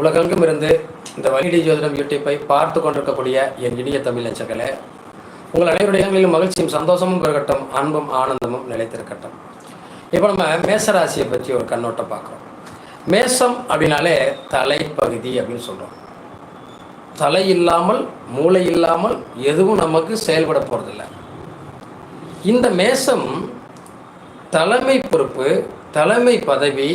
உலகெங்கும் இருந்து இந்த வலிடி ஜோதிடம் யூடியூப்பை பார்த்து கொண்டிருக்கக்கூடிய என் இனிய தமிழ் நச்சங்களே உங்கள் அனைவருடைய இடங்களிலும் மகிழ்ச்சியும் சந்தோஷமும் பெருகட்டும் அன்பும் ஆனந்தமும் நிலைத்திருக்கட்டும். இப்போ நம்ம மேசராசியை பற்றி ஒரு கண்ணோட்டம் பார்க்குறோம். மேசம் அப்படின்னாலே தலைப்பகுதி அப்படின்னு சொல்கிறோம் தலை இல்லாமல் மூளை இல்லாமல் எதுவும் நமக்கு செயல்பட போகிறதில்ல இந்த மேசம் தலைமை பொறுப்பு தலைமை பதவி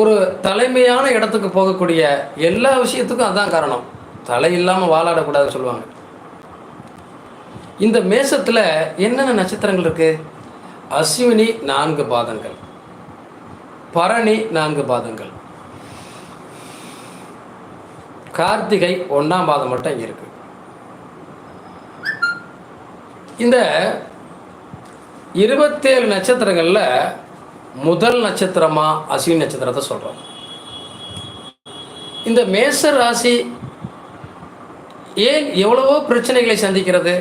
ஒரு தலைமையான இடத்துக்கு போகக்கூடிய எல்லா விஷயத்துக்கும் அதான் காரணம். தலை இல்லாமல் வாழாடக்கூடாதுன்னு சொல்லுவாங்க. இந்த மேசத்தில் என்னென்ன நட்சத்திரங்கள் இருக்குது அஸ்வினி நான்கு பாதங்கள். பரணி நான்கு பாதங்கள். கார்த்திகை ஒன்றாம் பாதம் மட்டும் இங்கே இருக்கு. இந்த இருபத்தேழு நட்சத்திரங்களில் முதல் நட்சத்திரமா அஸ்வினி நட்சத்திரத்தை சொல்கிறோம் இந்த மேச ராசி ஏன் எவ்வளவோ பிரச்சனைகளை சந்திக்கிறது?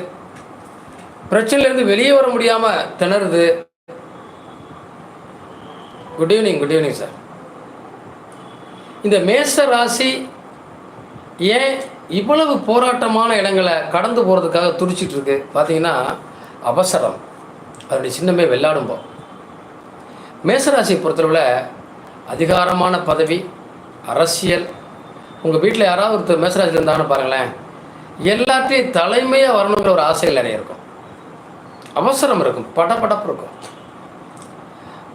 பிரச்சனையிலேருந்து வெளியே வர முடியாமல் திணறுது. Good evening good evening sir இந்த மேச ராசி ஏன் இவ்வளவு போராட்டமான இடங்களை கடந்து போகிறதுக்காக துடிச்சிட்டு இருக்கு? பார்த்தீங்கன்னா அவசரம். அதனுடைய சின்னமே வெள்ளாடும்போம். மேசராசியை பொறுத்தளவில் அதிகாரமான பதவி அரசியல். உங்கள் வீட்டில் யாராவது ஒருத்தர் மேசராசியில் இருந்தாங்கன்னு பாருங்களேன். எல்லாத்தையும் தலைமையாக வரணுங்கிற ஒரு ஆசைகள் நிறைய இருக்கும். அவசரம் இருக்கும் படப்படப்பு இருக்கும்.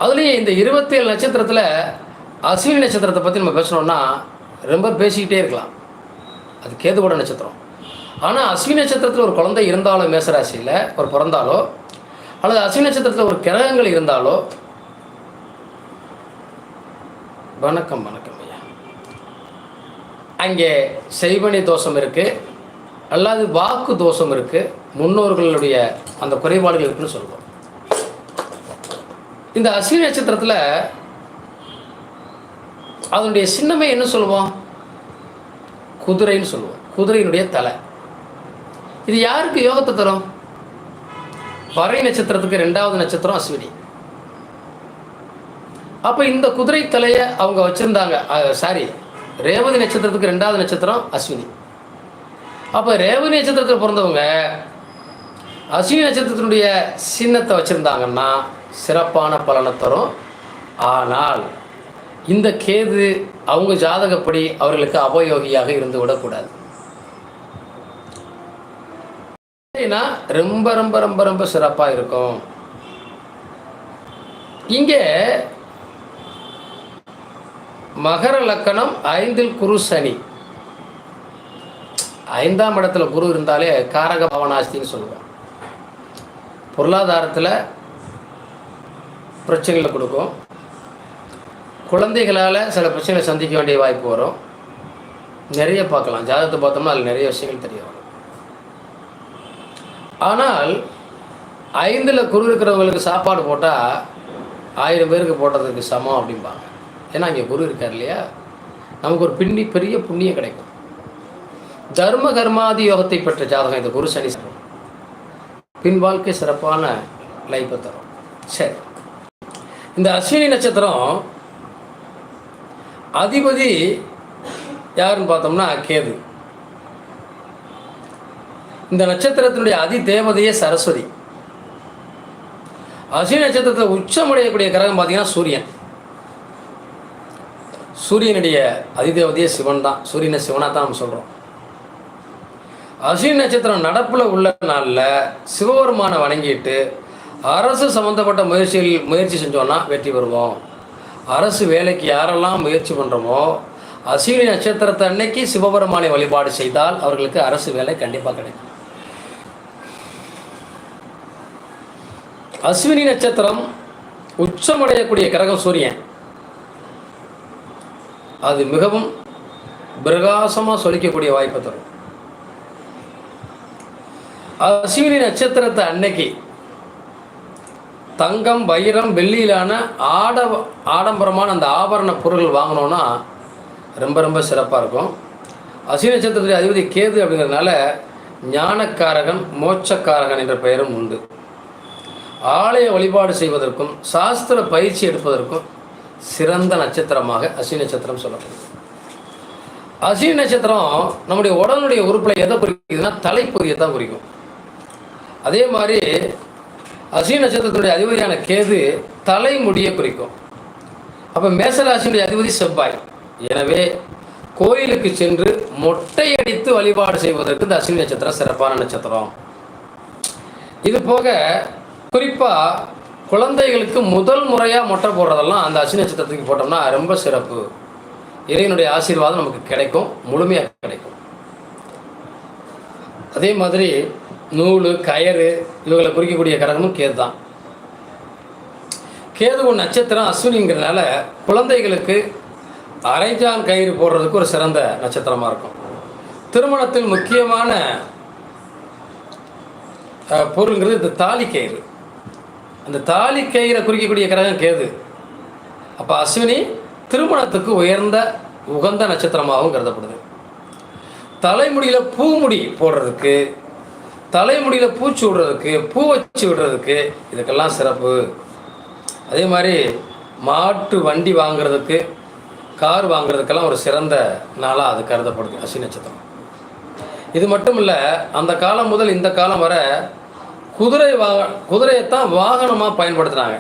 அதுலேயும் இந்த இருபத்தேழு நட்சத்திரத்தில் அஸ்வினி நட்சத்திரத்தை பற்றி நம்ம பேசணும்னா ரொம்ப பேசிக்கிட்டே இருக்கலாம். அது கேதுவோட நட்சத்திரம். ஆனால் அஸ்வினி நட்சத்திரத்தில் ஒரு குழந்தை இருந்தாலோ மேசராசியில் ஒரு பிறந்தாலோ அல்லது அஸ்வினி நட்சத்திரத்தில் ஒரு கிரகங்கள் இருந்தாலோ வணக்கம் வணக்கம் ஐயா. அங்கே செய்வனி தோஷம் இருக்குது அல்லாது வாக்கு தோஷம் இருக்குது முன்னோர்களுடைய அந்த குறைபாடுகள் இருக்குன்னு சொல்லுவோம் இந்த அஸ்வினி நட்சத்திரத்தில் அதனுடைய சின்னமே என்ன சொல்லுவோம்? குதிரைன்னு சொல்லுவோம். குதிரையினுடைய தலை. இது யாருக்கு யோகத்தை தரும்? வரை நட்சத்திரத்துக்கு ரெண்டாவது நட்சத்திரம் அஸ்வினி. அப்போ இந்த குதிரை தலையை அவங்க வச்சுருந்தாங்க. சாரி ரேவதி நட்சத்திரத்துக்கு ரெண்டாவது நட்சத்திரம் அஸ்வினி. அப்போ ரேவதி நட்சத்திரத்தில் பிறந்தவங்க அஸ்வினி நட்சத்திரத்தினுடைய சின்னத்தை வச்சுருந்தாங்கன்னா சிறப்பான பலனை தரும். ஆனால் இந்த கேது அவங்க ஜாதகப்படி அவர்களுக்கு அபயோகியாக இருந்து விடக்கூடாது. ரொம்ப ரொம்ப ரொம்ப ரொம்ப சிறப்பாக இருக்கும். இங்கே மகர லக்கணம் ஐந்தில் குரு சனி. ஐந்தாம் இடத்துல குரு இருந்தாலே காரக பவனாஸ்தின்னு சொல்லுவோம் பொருளாதாரத்தில் பிரச்சனைகளை கொடுக்கும். குழந்தைகளால் சில பிரச்சனைகளை சந்திக்க வேண்டிய வாய்ப்பு வரும். நிறைய பார்க்கலாம். ஜாதகத்தை பார்த்தோம்னா அதில் நிறைய விஷயங்கள் தெரிய வரும். ஆனால் ஐந்தில் குரு இருக்கிறவங்களுக்கு சாப்பாடு போட்டால் ஆயிரம் பேருக்கு போட்டதுக்கு சமம் அப்படிம்பாங்க. ஏன்னா இங்கே குரு இருக்கார் இல்லையா? நமக்கு ஒரு பின்னி பெரிய புண்ணியம் கிடைக்கும். தர்ம கர்மாதி யோகத்தை பெற்ற ஜாதகம் இந்த குரு சனி சரம் பின் வாழ்க்கை சிறப்பான லைஃப்பை தரும். சரி. இந்த அஸ்வினி நட்சத்திரம் அதிபதி யாருன்னு பார்த்தோம்னா கேது. இந்த நட்சத்திரத்தினுடைய அதி தேவதையே சரஸ்வதி. அஸ்வினி நட்சத்திரத்தில் உச்சமடையக்கூடிய கிரகம் பார்த்தீங்கன்னா சூரியன். சூரியனுடைய அதிதேவதையே சிவன் தான் சூரியனை சிவனாக தான் நம்ம சொல்கிறோம் அஸ்வினி நட்சத்திரம் நடப்பில் உள்ள நாளில் சிவபெருமானை வணங்கிட்டு அரசு சம்மந்தப்பட்ட முயற்சிகள் முயற்சி செஞ்சோன்னா வெற்றி பெறுவோம். அரசு வேலைக்கு யாரெல்லாம் முயற்சி பண்ணுறோமோ அஸ்வினி நட்சத்திரத்தை அன்னைக்கு சிவபெருமானை வழிபாடு செய்தால் அவர்களுக்கு அரசு வேலை கண்டிப்பாக கிடைக்கும். அஸ்வினி நட்சத்திரம் உச்சமடையக்கூடிய கிரகம் சூரியன். அது மிகவும் பிரகாசமாக சொலிக்கக்கூடிய வாய்ப்பை தரும். அஸ்வினி நட்சத்திரத்தை அன்னைக்கு தங்கம் வைரம் வெள்ளியிலான ஆட ஆடம்பரமான அந்த ஆபரண பொருள் வாங்கினோன்னா ரொம்ப ரொம்ப சிறப்பாக இருக்கும். அஸ்வினி நட்சத்திரத்துடைய அதிபதி கேது அப்படிங்கிறதுனால ஞானக்காரகன் மோட்சக்காரகன் என்ற பெயரும் உண்டு. ஆலய வழிபாடு செய்வதற்கும் சாஸ்திர பயிற்சி எடுப்பதற்கும் சிறந்த நட்சத்திரமாக அஸ்வினி நட்சத்திரம் சொல்லப்படுது. அஸ்வினி நட்சத்திரம் நம்முடைய உடலுடைய உறுப்பில் எதை குறிக்குதுன்னா தலைப்பகுதியை தான் குறிக்கும். அதே மாதிரி அஸ்வினி நட்சத்திரத்துடைய அதிபதியான கேது தலைமுடியை குறிக்கும். அப்போ மேசராசியுடைய அதிபதி செவ்வாய். எனவே கோயிலுக்கு சென்று மொட்டை அடித்து வழிபாடு செய்வதற்கு இந்த அஸ்வினி நட்சத்திரம் சிறப்பான நட்சத்திரம். இது போக குறிப்பாக குழந்தைகளுக்கு முதல் முறையாக மொட்டை போடுறதெல்லாம் அந்த அஸ்வினி நட்சத்திரத்துக்கு போட்டோம்னா ரொம்ப சிறப்பு. இறைவனுடைய ஆசீர்வாதம் நமக்கு கிடைக்கும் முழுமையாக கிடைக்கும். அதே மாதிரி நூல் கயறு இவங்களை குறிக்கக்கூடிய கடகமும் கேது தான். கேது நட்சத்திரம் அஸ்வினிங்கிறதுனால குழந்தைகளுக்கு அரைஜான் கயிறு போடுறதுக்கு ஒரு சிறந்த நட்சத்திரமாக இருக்கும். திருமணத்தில் முக்கியமான பொருளுங்கிறது இந்த தாலி கயிறு. அந்த தாலி கயிறை குறிக்கக்கூடிய கிரகம் கேது. அப்போ அஸ்வினி திருமணத்துக்கு உயர்ந்த உகந்த நட்சத்திரமாகவும் கருதப்படுது. தலைமுடியில் பூமுடி போடுறதுக்கு தலைமுடியில் பூச்சி விடுறதுக்கு பூ வச்சு விடுறதுக்கு இதுக்கெல்லாம் சிறப்பு. அதே மாதிரி மாட்டு வண்டி வாங்குறதுக்கு கார் வாங்குறதுக்கெல்லாம் ஒரு சிறந்த நாளாக அது கருதப்படுது அஸ்வினி நட்சத்திரம். இது மட்டும் இல்லை அந்த காலம் முதல் இந்த காலம் வரை குதிரை வாக குதிரையைத்தான் வாகனமாக பயன்படுத்துகிறாங்க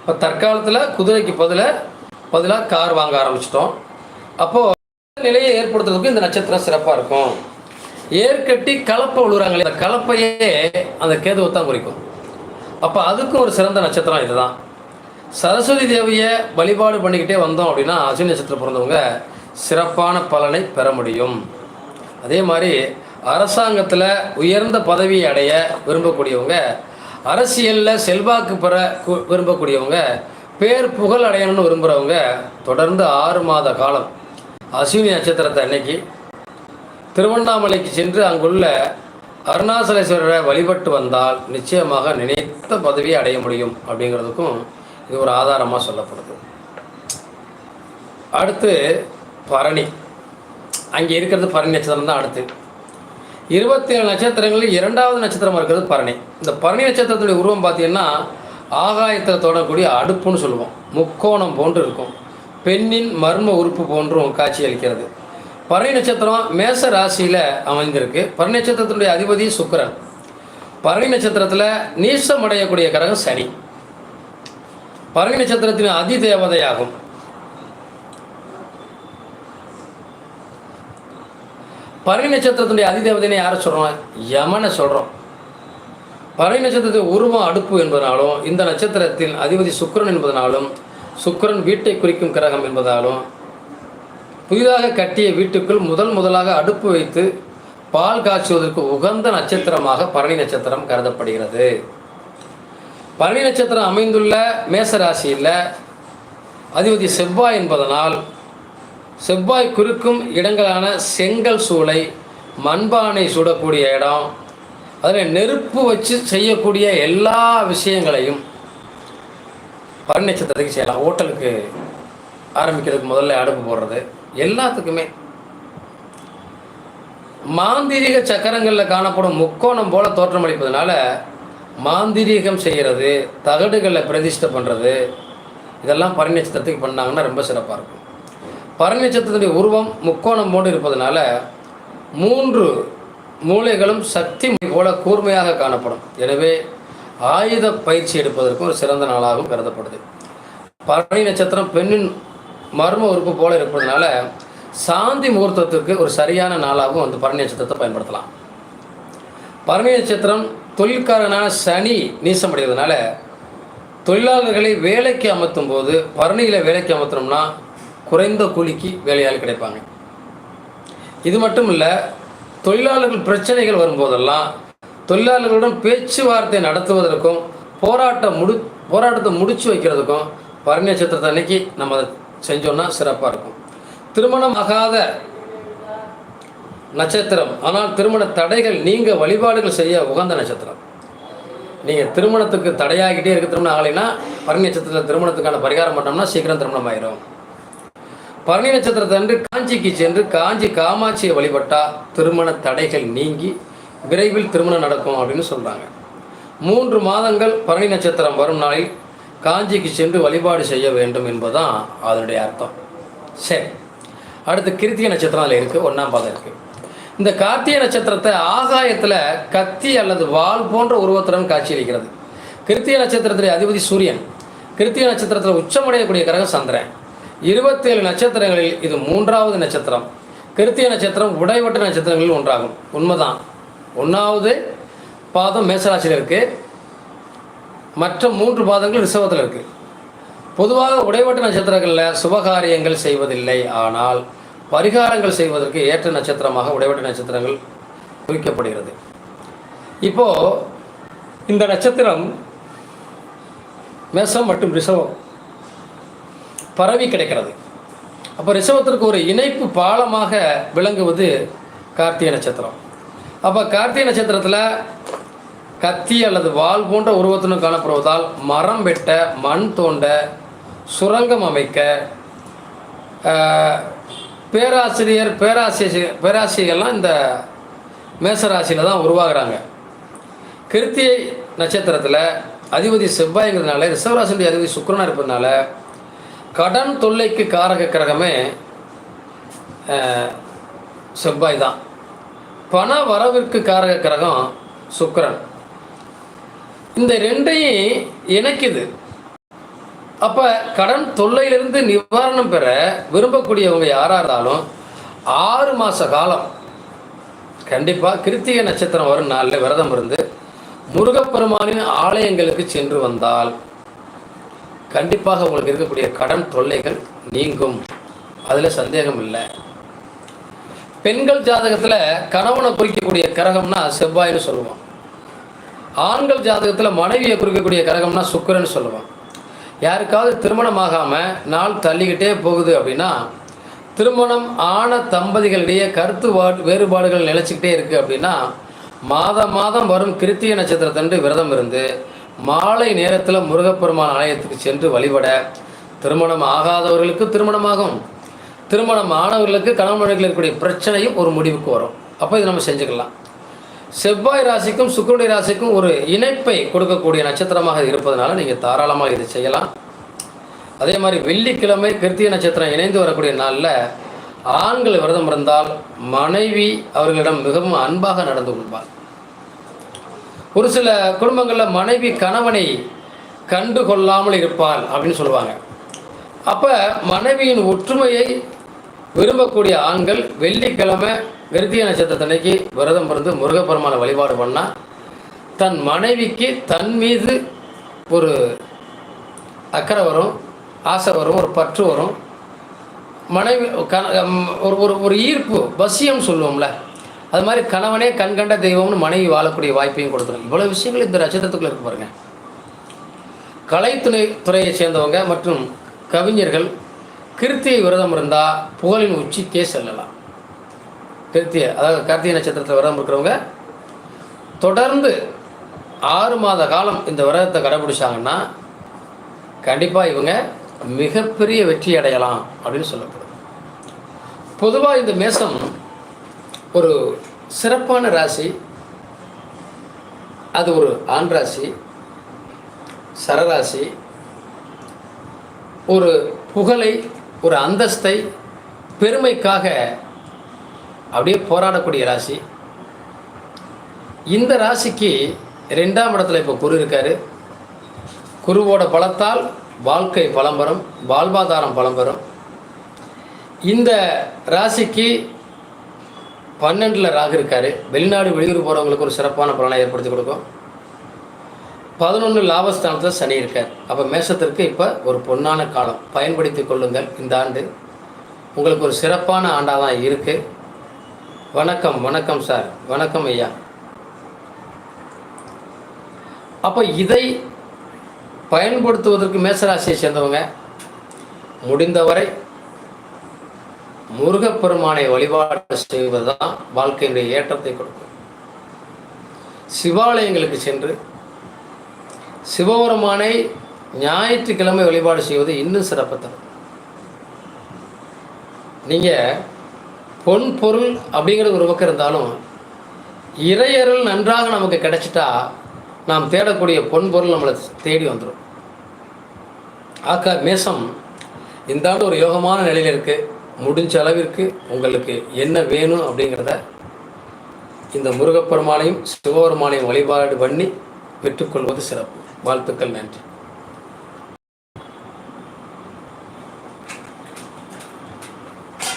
இப்போ தற்காலத்தில் குதிரைக்கு பதில பதிலாக கார் வாங்க ஆரம்பிச்சிட்டோம். அப்போது நிலையை ஏற்படுத்துறதுக்கு இந்த நட்சத்திரம் சிறப்பாக இருக்கும். ஏற்கட்டி கலப்பை விழுறாங்களே அந்த கலப்பையே அந்த கேதுவை தான் குறிக்கும். அப்போ அதுக்கும் ஒரு சிறந்த நட்சத்திரம் இதுதான். சரஸ்வதி தேவியை வழிபாடு பண்ணிக்கிட்டே வந்தோம் அப்படின்னா அஸ்வினி நட்சத்திரம் பிறந்தவங்க சிறப்பான பலனை பெற முடியும். அதே மாதிரி அரசாங்கத்தில் உயர்ந்த பதவியை அடைய விரும்பக்கூடியவங்க அரசியலில் செல்வாக்கு பெற விரும்பக்கூடியவங்க பேர் புகழ் அடையணும்னு விரும்புகிறவங்க தொடர்ந்து ஆறு மாத காலம் அஸ்வினி நட்சத்திரத்தை அன்னைக்கு திருவண்ணாமலைக்கு சென்று அங்குள்ள அருணாசலேஸ்வரரை வழிபட்டு வந்தால் நிச்சயமாக நினைத்த பதவியை அடைய முடியும் அப்படிங்கிறதுக்கும் இது ஒரு ஆதாரமாக சொல்லப்படுது. அடுத்து பரணி. அங்கே இருக்கிறது பரணி நட்சத்திரம் தான் அடுத்து. இருபத்தி ஏழு நட்சத்திரங்களில் இரண்டாவது நட்சத்திரமாக இருக்கிறது பரணி. இந்த பரணி நட்சத்திரத்துடைய உருவம் பார்த்தீங்கன்னா ஆகாயத்தில் தொடரக்கூடிய அடுப்புன்னு சொல்லுவோம். முக்கோணம் போன்று இருக்கும். பெண்ணின் மர்ம உறுப்பு போன்றும் காட்சி அளிக்கிறது பரணி நட்சத்திரம் மேச ராசியில் அமைந்திருக்கு. பரணி நட்சத்திரத்தினுடைய அதிபதி சுக்கிரன். பரணி நட்சத்திரத்தில் நீசம் அடையக்கூடிய கிரகம் சனி. பரணி நட்சத்திரத்தின் அதி தேவதையாகும் பரணி நட்சத்திரத்தினுடைய அதிதேவதைன்னு யாரை சொல்கிறோம் யமனை சொல்கிறோம் பரணி நட்சத்திரத்தின் உருவம் அடுப்பு என்பதனாலும் இந்த நட்சத்திரத்தின் அதிபதி சுக்கிரன் என்பதனாலும் சுக்கரன் வீட்டை குறிக்கும் கிரகம் என்பதாலும் புதிதாக கட்டிய வீட்டுக்குள் முதல் முதலாக அடுப்பு வைத்து பால் காய்ச்சுவதற்கு உகந்த நட்சத்திரமாக பரணி நட்சத்திரம் கருதப்படுகிறது. பரணி நட்சத்திரம் அமைந்துள்ள மேச ராசியில் அதிபதி செவ்வாய் என்பதனால் செவ்வாய் குறுக்கும் இடங்களான செங்கல் சூளை மண்பானை சுடக்கூடிய இடம் அதில் நெருப்பு வச்சு செய்யக்கூடிய எல்லா விஷயங்களையும் பரணி செய்யலாம். ஹோட்டலுக்கு ஆரம்பிக்கிறதுக்கு முதல்ல அடுப்பு போடுறது எல்லாத்துக்குமே. மாந்திரீக சக்கரங்களில் காணப்படும் முக்கோணம் போல தோற்றமளிப்பதனால மாந்திரீகம் செய்கிறது தகடுகளில் பிரதிஷ்டை பண்ணுறது இதெல்லாம் பரணி பண்ணாங்கன்னா ரொம்ப சிறப்பாக இருக்கும். பரணி நட்சத்திரத்துடைய உருவம் முக்கோணம் போன்று இருப்பதனால மூன்று மூளைகளும் சக்தி போல கூர்மையாக காணப்படும். எனவே ஆயுத பயிற்சி எடுப்பதற்கும் ஒரு சிறந்த நாளாகவும் கருதப்படுது. பரணி நட்சத்திரம் பெண்ணின் மர்ம உறுப்பு போல இருப்பதனால சாந்தி முகூர்த்தத்துக்கு ஒரு சரியான நாளாகவும் அந்த பரணி நட்சத்திரத்தை பயன்படுத்தலாம். பரணி நட்சத்திரம் தொழில்காரனான சனி நீசமடைவதனால தொழிலாளர்களை வேலைக்கு அமர்த்தும் போது பரணியில் வேலைக்கு அமர்த்தினோம்னா குறைந்த கூலிக்கு வேலையால் கிடைப்பாங்க. இது மட்டும் இல்லை தொழிலாளர்கள் பிரச்சனைகள் வரும்போதெல்லாம் தொழிலாளர்களுடன் பேச்சுவார்த்தை நடத்துவதற்கும் போராட்டம் முடி போராட்டத்தை முடிச்சு வைக்கிறதுக்கும் பரணி நட்சத்திரத்தை அன்னைக்கு நம்ம அதை செஞ்சோம்னா சிறப்பாக இருக்கும். திருமணம் ஆகாத நட்சத்திரம் ஆனால் திருமண தடைகள் நீங்கள் வழிபாடுகள் செய்ய உகந்த நட்சத்திரம். நீங்கள் திருமணத்துக்கு தடையாகிட்டே இருக்க திருமணம் ஆகலைன்னா பரணி நட்சத்திரத்தில் திருமணத்துக்கான பரிகாரம் பண்ணோம்னா சீக்கிரம் திருமணம் ஆயிரும் பரணி நட்சத்திரத்தன்று காஞ்சிக்கு சென்று காஞ்சி காமாட்சியை வழிபட்டா திருமண தடைகள் நீங்கி விரைவில் திருமணம் நடக்கும் அப்படின்னு சொல்கிறாங்க மூன்று மாதங்கள் பரணி நட்சத்திரம் வரும் நாளில் காஞ்சிக்கு சென்று வழிபாடு செய்ய வேண்டும் என்பதுதான் அதனுடைய அர்த்தம். சரி அடுத்து கிருத்திய நட்சத்திரம் அதில் இருக்குது ஒன்றாம் பாதம் இருக்குது இந்த கார்த்திகை நட்சத்திரத்தை ஆகாயத்தில் கத்தி அல்லது வால் போன்ற உருவத்துடன் காட்சியளிக்கிறது. கிருத்திய நட்சத்திரத்தில் அதிபதி சூரியன் கிருத்திய நட்சத்திரத்தில் உச்சமடையக்கூடிய கிரகம் சந்திரன். இருபத்தேழு நட்சத்திரங்களில் இது மூன்றாவது நட்சத்திரம். கிருத்திய நட்சத்திரம் உடைவட்ட நட்சத்திரங்களில் ஒன்றாகும். உண்மைதான். ஒன்றாவது பாதம் மேசராசியில் இருக்குது மற்ற மூன்று பாதங்கள் ரிசவத்தில் இருக்குது பொதுவாக உடைவட்ட நட்சத்திரங்களில் சுபகாரியங்கள் செய்வதில்லை. ஆனால் பரிகாரங்கள் செய்வதற்கு ஏற்ற நட்சத்திரமாக உடைவட்ட நட்சத்திரங்கள் குறிக்கப்படுகிறது. இப்போது இந்த நட்சத்திரம் மேசம் மற்றும் ரிசவம் பரவி கிடைக்கிறது. அப்போ ரிஷவத்திற்கு ஒரு இணைப்பு பாலமாக விளங்குவது கார்த்திகை நட்சத்திரம். அப்போ கார்த்திகை நட்சத்திரத்தில் கத்தி அல்லது வாள் போன்ற உருவத்துடன் காணப்படுவதால் மரம் வெட்ட மண் தோண்ட சுரங்கம் அமைக்க பேராசிரியர் பேராசிரியர் பேராசிரியர்கள்லாம் இந்த மேசராசியில் தான் உருவாகிறாங்க. கிருத்தியை நட்சத்திரத்தில் அதிபதி செவ்வாய்ங்கிறதுனால ரிஷவராசினுடைய அதிபதி சுக்கரனாக இருப்பதுனால கடன் தொல்லைக்கு காரக கிரகமே செவ்வாய் தான். பண வரவிற்கு காரக கிரகம் சுக்கரன். இந்த ரெண்டையும் இணைக்குது. அப்போ கடன் தொல்லையிலிருந்து நிவாரணம் பெற விரும்பக்கூடியவங்க யாராக இருந்தாலும் ஆறு மாத காலம் கண்டிப்பாக கிருத்திகை நட்சத்திரம் வரும் நாளில் விரதம் இருந்து முருகப்பெருமானின் ஆலயங்களுக்கு சென்று வந்தால் கண்டிப்பாக உங்களுக்கு இருக்கக்கூடிய கடன் தொல்லைகள் நீங்கும். அதில் சந்தேகம் இல்லை. பெண்கள் ஜாதகத்தில் கணவனை குறிக்கக்கூடிய கரகம்னா செவ்வாய்னு சொல்லுவோம். ஆண்கள் ஜாதகத்தில் மனைவியை குறிக்கக்கூடிய கரகம்னா சுக்கரன்னு சொல்லுவோம். யாருக்காவது திருமணம் ஆகாமல் நாள் தள்ளிக்கிட்டே போகுது அப்படின்னா திருமணம் ஆன தம்பதிகளிடையே கருத்து வா- வேறுபாடுகள் நிலச்சிக்கிட்டே இருக்குது அப்படின்னா மாதம் மாதம் வரும் கிருத்திய நட்சத்திரத்தன்று விரதம் இருந்து மாலை நேரத்தில் முருகப்பெருமான் ஆலயத்துக்கு சென்று வழிபட திருமணம் ஆகாதவர்களுக்கு திருமணமாகும். திருமணம் ஆனவர்களுக்கு கணவன் இருக்கக்கூடிய பிரச்சனையும் ஒரு முடிவுக்கு வரும். அப்போ இது நம்ம செஞ்சுக்கலாம். செவ்வாய் ராசிக்கும் சுக்கரனுடைய ராசிக்கும் ஒரு இணைப்பை கொடுக்கக்கூடிய நட்சத்திரமாக இருப்பதனால நீங்கள் தாராளமாக இதை செய்யலாம். அதே மாதிரி வெள்ளிக்கிழமை கிருத்திய நட்சத்திரம் இணைந்து வரக்கூடிய நாளில் ஆண்கள் விரதம் இருந்தால் மனைவி அவர்களிடம் மிகவும் அன்பாக நடந்து கொள்வார் ஒரு சில குடும்பங்களில் மனைவி கணவனை கண்டு கொள்ளாமல் இருப்பாள் அப்படின்னு சொல்லுவாங்க. அப்போ மனைவியின் ஒற்றுமையை விரும்பக்கூடிய ஆண்கள் வெள்ளிக்கிழமை கிருத்திய நட்சத்திரத்தன்னைக்கு விரதம் இருந்து முருகப்பெருமான வழிபாடு பண்ணால் தன் மனைவிக்கு தன் மீது ஒரு அக்கறை வரும் ஆசை வரும் ஒரு பற்று வரும். மனைவி ஒரு ஒரு ஒரு ஈர்ப்பு வசியம் சொல்லுவோம்ல. அது மாதிரி கணவனே கண்கண்ட தெய்வம்னு மனைவி வாழக்கூடிய வாய்ப்பையும் கொடுத்துரும். இவ்வளோ விஷயங்கள் இந்த நட்சத்திரத்துக்குள்ள இருக்கு பாருங்க. கலைத்துறை துறையை சேர்ந்தவங்க மற்றும் கவிஞர்கள் கிருத்தியை விரதம் இருந்தால் புகழின் உச்சிக்கே செல்லலாம். கிருத்திய அதாவது கார்த்திகை நட்சத்திரத்தில் விரதம் இருக்கிறவங்க தொடர்ந்து ஆறு மாத காலம் இந்த விரதத்தை கடைபிடிச்சாங்கன்னா கண்டிப்பாக இவங்க மிகப்பெரிய வெற்றி அடையலாம் அப்படின்னு சொல்லப்படுது பொதுவாக இந்த மேசம் ஒரு சிறப்பான ராசி. அது ஒரு ஆண் ராசி சரராசி ஒரு புகழை ஒரு அந்தஸ்தை பெருமைக்காக அப்படியே போராடக்கூடிய ராசி. இந்த ராசிக்கு ரெண்டாம் இடத்துல இப்போ குரு இருக்காரு. குருவோட பலத்தால் வாழ்க்கை பலம் வாழ்வாதாரம் பலம் இந்த ராசிக்கு பன்னெண்டில் ராகு இருக்காரு. வெளிநாடு வெளியூர் போகிறவங்களுக்கு ஒரு சிறப்பான பலனை ஏற்படுத்தி கொடுக்கும். பதினொன்று லாபஸ்தானத்தில் சனி இருக்கார். அப்போ மேஷத்திற்கு இப்போ ஒரு பொன்னான காலம். பயன்படுத்தி கொள்ளுங்கள் இந்த ஆண்டு. உங்களுக்கு ஒரு சிறப்பான ஆண்டாக தான் இருக்குது வணக்கம் வணக்கம் சார். வணக்கம் ஐயா. அப்போ இதை பயன்படுத்துவதற்கு மேசராசியை சேர்ந்தவங்க முடிந்தவரை முருகப்பெருமானை வழிபாடு செய்வதுதான் வாழ்க்கையினுடைய ஏற்றத்தை கொடுக்கும். சிவாலயங்களுக்கு சென்று சிவபெருமானை ஞாயிற்றுக்கிழமை வழிபாடு செய்வது இன்னும் சிறப்பு தரும் நீங்கள் பொன் பொருள் அப்படிங்கிறது ஒரு பக்கம் இருந்தாலும் இறையருள் நன்றாக நமக்கு கிடைச்சிட்டா நாம் தேடக்கூடிய பொன் பொருள் நம்மளை தேடி வந்துடும் ஆக்க மேசம் இந்த ஆண்டு ஒரு யோகமான நிலையில் இருக்குது முடிஞ்ச அளவிற்கு உங்களுக்கு என்ன வேணும் அப்படிங்கிறத இந்த முருகப்பெருமானையும் சிவபெருமானையும் வழிபாடு பண்ணி பெற்றுக்கொள்வது சிறப்பு. வாழ்த்துக்கள் நன்றி.